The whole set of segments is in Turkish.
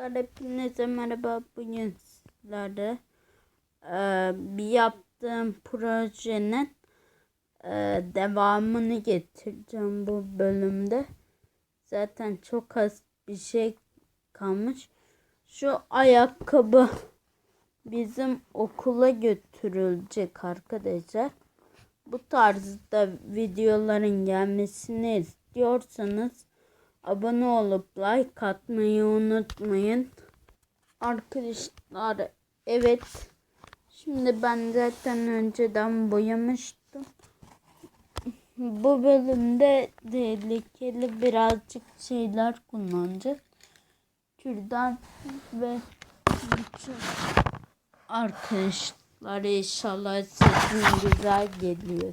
Arkadaşlar hepinize merhaba. Bugün sizlere eee, bir yaptığım projenin eee, devamını getireceğim bu bölümde. Zaten çok az bir şey kalmış. Şu ayakkabı bizim okula götürülecek arkadaşlar. Bu tarzda videoların gelmesini istiyorsanız abone olup like atmayı unutmayın. Arkadaşlar evet şimdi ben zaten önceden boyamıştım. Bu bölümde tehlikeli birazcık şeyler kullanacağız. Kürdan ve arkadaşlar inşallah sesim güzel geliyor.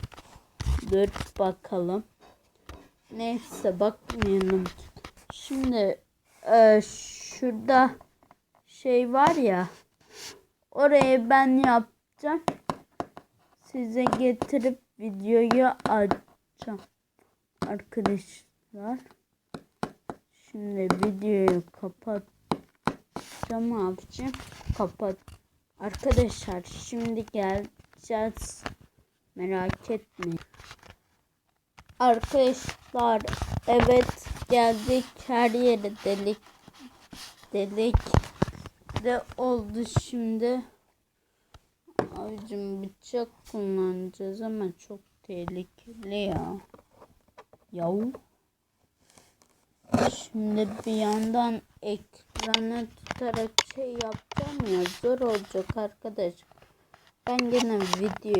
Dur bakalım. Neyse bakmayalım. Şimdi e, şurada şey var ya orayı ben yapacağım. Size getirip videoyu açacağım. Arkadaşlar. Şimdi videoyu kapatacağım. Yapacağım? Kapat. Arkadaşlar şimdi geleceğiz. Merak etmeyin. Arkadaşlar evet geldik her yere delik delik de oldu şimdi. Abicim bıçak kullanacağız ama çok tehlikeli ya. Yahu. Şimdi bir yandan ekranı tutarak şey yapacağım ya zor olacak arkadaş. Ben gene videoyu